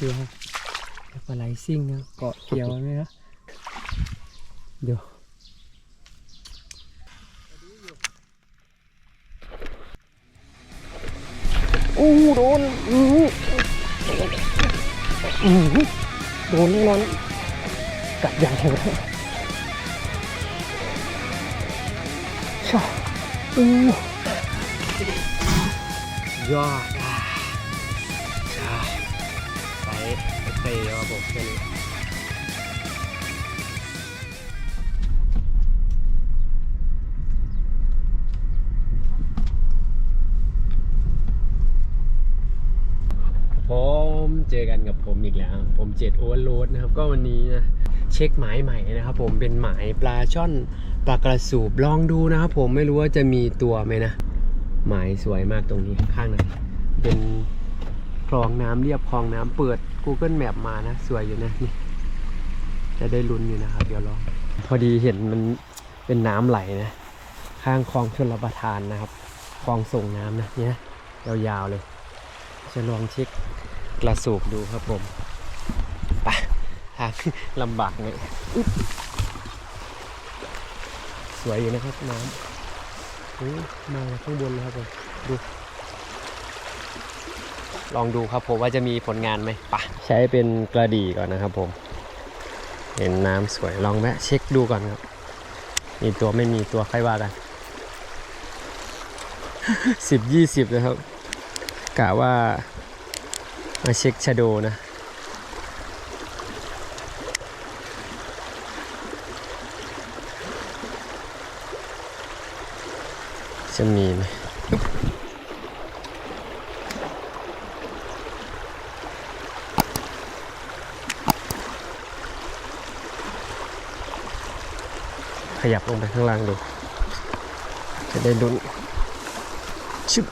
เดี๋ยวปลาไหลซิ่งนะเกาะเกี่ยวไหมนะเดี๋ยวอู้โดนอู้อู้โดนแน่นอนกัดอย่างโหดชาอู้ยอด ตะครับผมแค่นี้ผมเจอกันกับผมอีกแล้ว ผมเจ็ดโอเวอร์โหลดนะครับ ก็วันนี้นะเช็คหมายใหม่นะครับ ผมเป็นหมายปลาช่อนปลากระสูบลองดูนะครับ ผมไม่รู้ว่าจะมีตัวไหมนะ หมายสวยมากตรงนี้ข้างนั้นเป็น คลองน้ำเรียบคลองน้ำเปิด Google Map มานะ สวยอยู่นะนี่จะได้ลุ้นอยู่นะครับ เดี๋ยวลองพอดีเห็นมันเป็นน้ำไหลนะ ข้างคลองชลประทานนะครับคลองส่งน้ำนะเนี่ยยาวๆเลย จะลองเช็คกระสูบดูครับผมไปทางลำบากเลยอุ๊บสวยอยู่นะครับน้ำอุ๊ยมาข้างบนเลยครับผมดู ลองดูครับผมว่าจะมีผลงานไหมปะใช้เป็นกระดี่ก่อนนะครับผม เห็นน้ำสวยลองแวะเช็คดูก่อนครับ มีตัวไม่มีตัวใครว่ากันสิบยี่สิบนะครับกะว่ามาเช็คชะโดนะจะมีไหม ขยับลงไปข้างล่างดู จะได้ลุ้นชึบ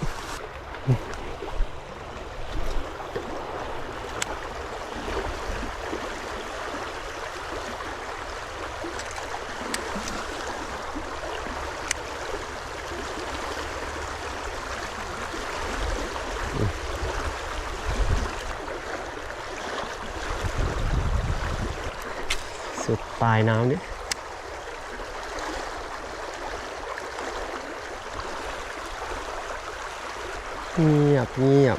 สุดปลายน้ำดิ เงียบเงียบ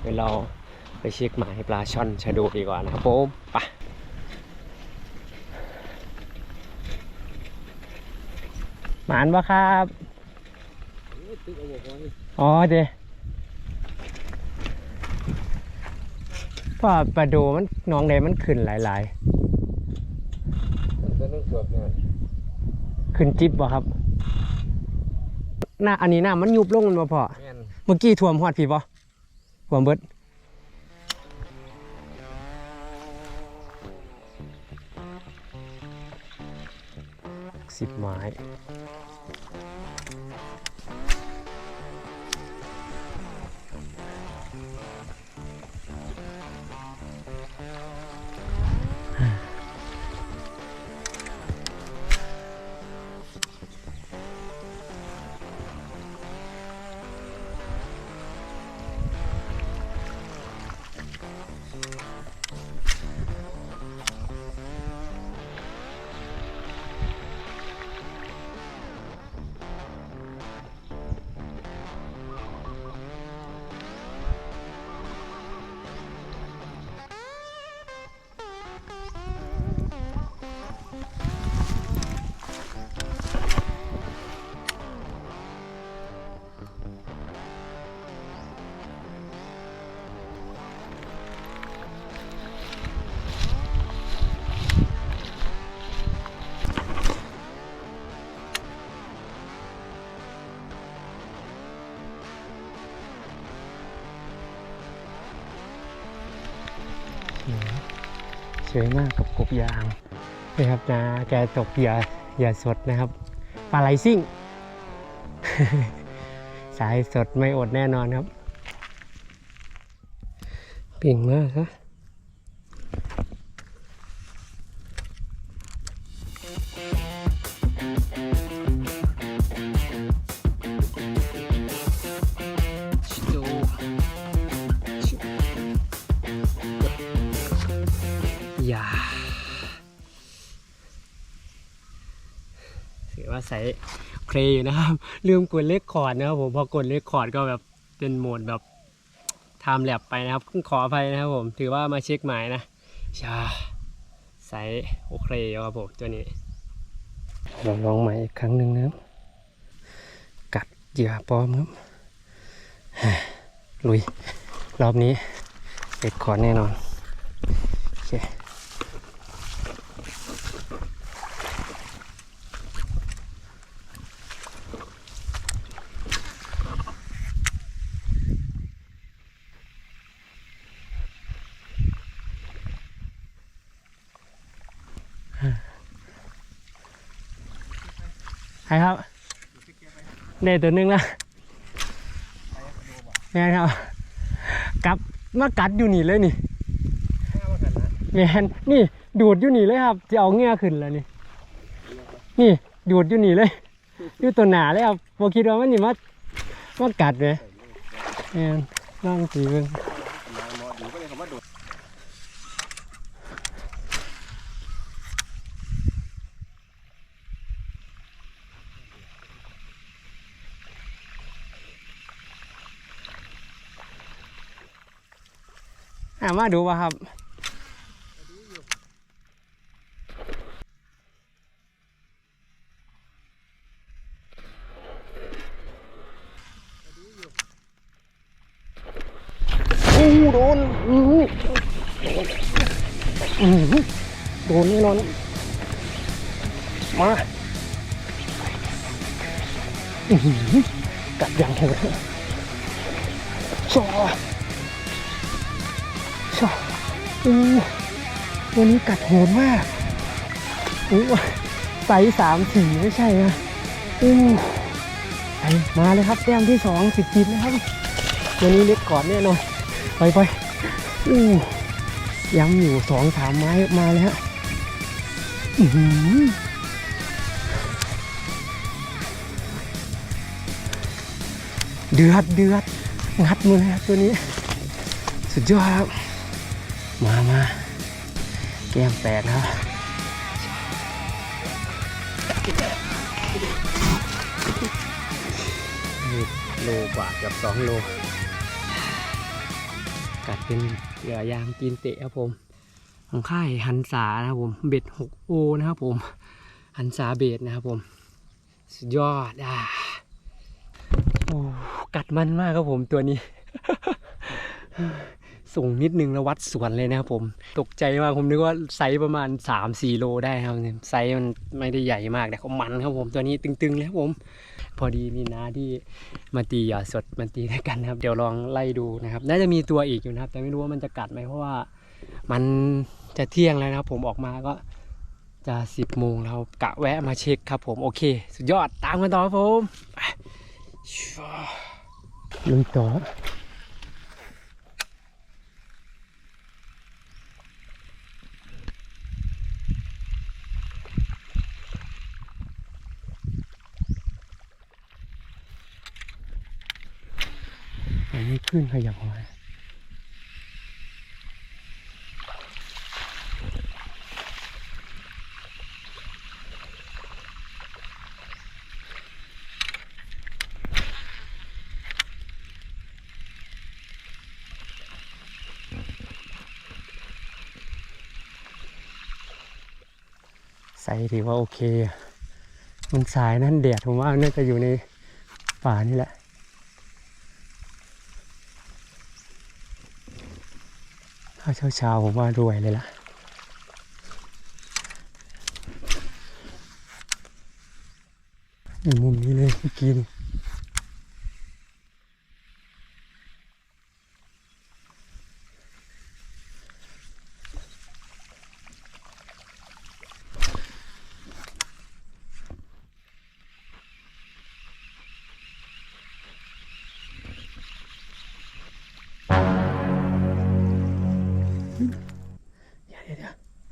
เดี๋ยวเราไปเช็คหมายปลาช่อนชะโดูดีกว่านะครับผมไปหมานปะครับ อ๋อเดเพราะปลาโดมันน้องใดมันขึ้นหลายตัวนึงสวบเนี่ยๆ ขึ้นจิบบ่ครับ หน้าอันนี้หน้ามันยุบลงมันบ่พอแม่นเมื่อกี้ท่วมฮอดพี่บ่ท่วมเบิดสิบไม้ วยมากกับกบยางนะครับนะแกตกเหยื่อเหยื่อสดนะครับปลาไหลซิ่ง สายสดไม่อดแน่นอนครับเก่งมากครับ ยาถือว่าใส่เคลย์นะครับ ลืมกดเลคคอร์ดนะครับผมพอกดเลคคอร์ดก็แบบเป็นโหมดแบบไทม์แลบไปนะครับขออภัยนะครับผมถือว่ามาเช็คหมายนะชาใส่โอเคครับผมตัวนี้ลองลองใหม่อีกครั้งหนึ่งนะคกัดเหยื่อปลอมครับลุย รอบนี้เด็ดขอแน่นอนโอเค ใครครับได้ตัวหนึงละแม่นครับกลับมากัดอยู่นี่เลยนี่แม่นนี่ดูดอยู่นี่เลยครับจะเอาเงี้ยขึ้นแล้วนี่ นี่ดูดอยู่นี่เลยอยู่ตัวหนาเลยครับพอคิดว่ามันนี่มามากัดเลยแม่นลองตีเบิ่ง อะมาดูป่ะครับอู้โดนอื้โดนแน่นอน มากัดอย่างโหดชอ ชออู้วันนี้กัดโหดมากอู้ไซส์สามสี่ไม่ใช่นะอู้ไปมาเลยครับแต้มที่สองสิบจิตนะครับวันนี้เล็กก่อนแน่นอนไปไปอู้ย้ำอยู่สองสามไม้มาแล้วฮะอื้อหือเดือดเดือดงัดมือเลยครับตัวนี้ สุดยอดครับ มามาแก้มแตกแล้วโลกว่าเกับสองโล กัดเป็นเหยื่อยางกินเตะครับผม ของค่ายหันษานะครับผม เบ็ด6โอนะครับผม หันษาเบ็ดนะครับผม สุดยอดอะโอ้กัดมันมากครับผมตัวนี้ ส่งนิดนึงแล้ววัดสวนเลยนะครับผม ตกใจมากผมนึกว่าไซส์ประมาณ 3-4 โลได้ครับไซส์มันไม่ได้ใหญ่มากแต่เขามันครับผมตัวนี้ตึงๆเลยครับผม พอดีมีน้าที่มาตีหยอดสดมาตีด้วยกันนะครับ เดี๋ยวลองไล่ดูนะครับ น่าจะมีตัวอีกอยู่นะครับ แต่ไม่รู้ว่ามันจะกัดไหมเพราะว่ามันจะเที่ยงแล้วนะครับ ผมออกมาก็จะสิบโมงแล้วกะแวะมาเช็คครับ ผมโอเค สุดยอดตามกันต่อครับผมลุยต่อ ขึ้นขยับมาใส่ถือว่าโอเค มันสายนั่นแดดผมว่าน่าจะอยู่ในป่านี่แหละ ถ้าเช้าๆผมว่ารวยเลยล่ะ อยู่มุมนี้เลยเมื่อกี้นี่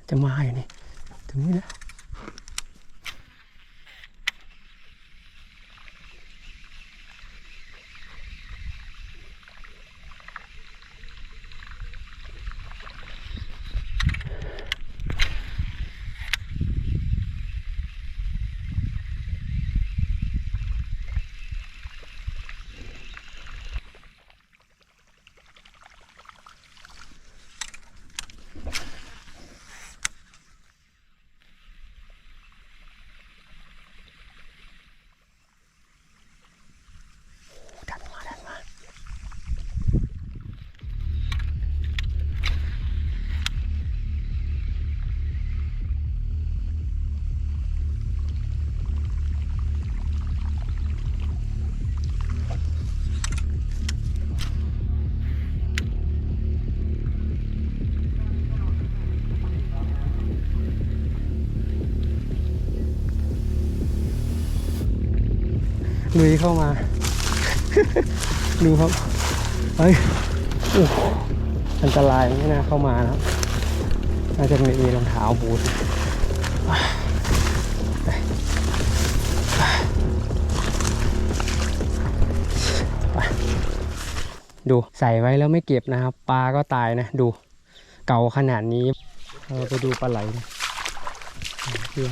จะมาอยู่นี่ ถึงนี่แล้ว ยเข้ามา ดูครับ เฮ้ยอันตรายไม่น่าเข้ามานะครับน่าจะมีรองเท้าบูทไปดูใส่ไว้แล้วไม่เก็บนะครับ ปลาก็ตายนะ ดู เก่าขนาดนี้เราไปดูปลาไหลนะเกี่ยว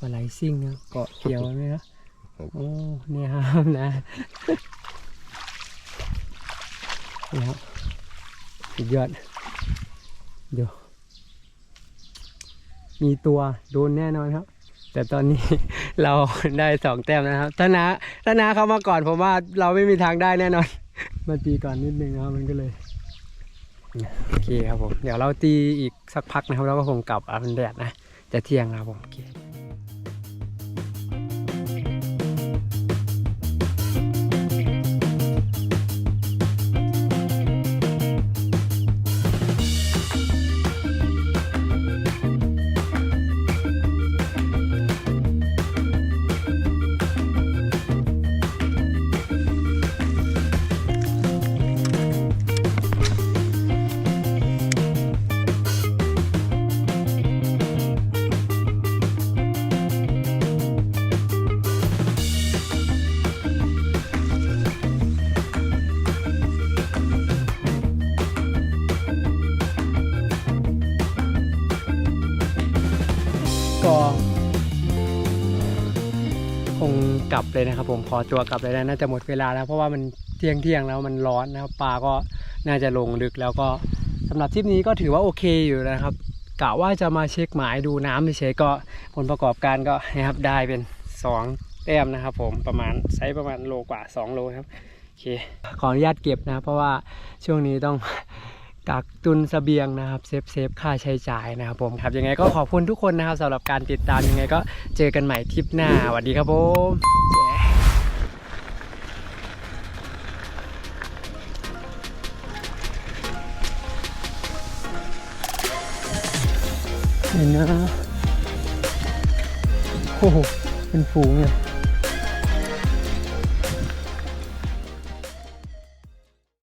ปลาไหลซิ่งนะเกาะเกี่ยวไหมนะ โอ้เนี่ยครับนะนี่ครับสุดยอดเดี๋ยวมีตัวโดนแน่นอนครับ แต่ตอนนี้ เราได้สองแต้มนะครับถ้านาถ้านาเข้ามาก่อนผมว่าเราไม่มีทางได้แน่นอนมาตีก่อนนิดนึงนะครับมันก็เลยโอเคครับผม เดี๋ยวเราตีอีกสักพักนะครับ แล้วก็คงกลับอะมันแดดนะ จะเที่ยงครับผมโอเค คงกลับเลยนะครับ ผมขอตัวกลับเลยนะน่าจะหมดเวลาแล้วเพราะว่ามันเที่ยงเที่ยงแล้วมันร้อนนะครับปลาก็น่าจะลงดึกแล้วก็สำหรับทริปนี้ก็ถือว่าโอเคอยู่นะครับกะว่าจะมาเช็คหมายดูน้ำเฉยก็ผลประกอบการก็นะครับได้เป็น 2 แต้มนะครับผมประมาณไซส์ประมาณโลกว่า 2 โลครับโอเคขออนุญาตเก็บนะ เพราะว่าช่วงนี้ต้อง กักตุนเสบียงนะครับเซฟเซฟค่าใช้จ่ายนะครับผมครับยังไงก็ขอบคุณทุกคนนะครับสำหรับการติดตามยังไงก็เจอกันใหม่ทริปหน้าสวัสดีครับผมเห็นนะโอ้โหเป็นฝูงเลย